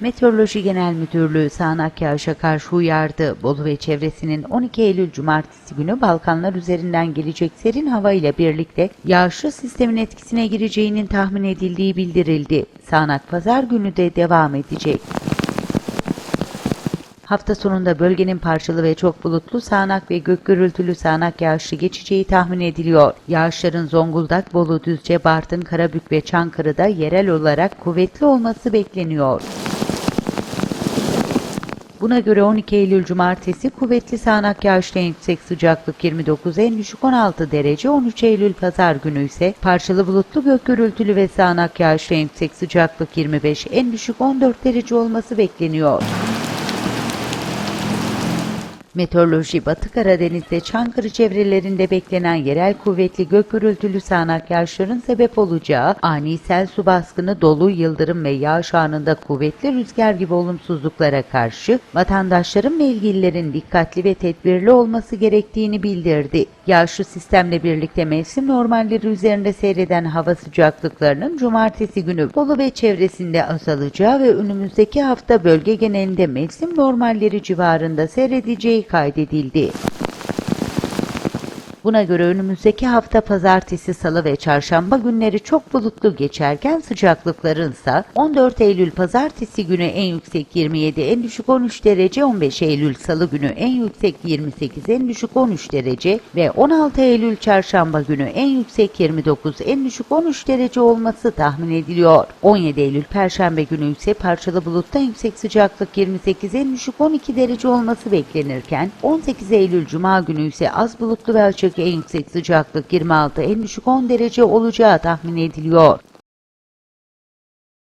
Meteoroloji Genel Müdürlüğü sağanak yağışa karşı uyardı. Bolu ve çevresinin 12 Eylül Cumartesi günü Balkanlar üzerinden gelecek serin hava ile birlikte yağışlı sistemin etkisine gireceğinin tahmin edildiği bildirildi. Sağanak pazar günü de devam edecek. Hafta sonunda bölgenin parçalı ve çok bulutlu sağanak ve gök gürültülü sağanak yağışlı geçeceği tahmin ediliyor. Yağışların Zonguldak, Bolu, Düzce, Bartın, Karabük ve Çankırı'da yerel olarak kuvvetli olması bekleniyor. Buna göre 12 Eylül Cumartesi kuvvetli sağanak yağışlı en yüksek sıcaklık 29, en düşük 16 derece. 13 Eylül Pazar günü ise parçalı bulutlu gök gürültülü ve sağanak yağışlı en yüksek sıcaklık 25, en düşük 14 derece olması bekleniyor. Meteoroloji Batı Karadeniz'de Çankırı çevrelerinde beklenen yerel kuvvetli gök gürültülü sağanak yağışların sebep olacağı ani sel su baskını, dolu, yıldırım ve yağış anında kuvvetli rüzgar gibi olumsuzluklara karşı vatandaşların ve ilgililerin dikkatli ve tedbirli olması gerektiğini bildirdi. Yağışlı sistemle birlikte mevsim normalleri üzerinde seyreden hava sıcaklıklarının cumartesi günü Bolu ve çevresinde azalacağı ve önümüzdeki hafta bölge genelinde mevsim normalleri civarında seyredeceği kaydedildi. Buna göre önümüzdeki hafta pazartesi, salı ve çarşamba günleri çok bulutlu geçerken sıcaklıkların ise 14 Eylül pazartesi günü en yüksek 27, en düşük 13 derece, 15 Eylül salı günü en yüksek 28, en düşük 13 derece ve 16 Eylül çarşamba günü en yüksek 29, en düşük 13 derece olması tahmin ediliyor. 17 Eylül perşembe günü ise parçalı buluttan yüksek sıcaklık 28, en düşük 12 derece olması beklenirken 18 Eylül cuma günü ise az bulutlu ve açık en yüksek sıcaklık 26, en düşük 10 derece olacağı tahmin ediliyor.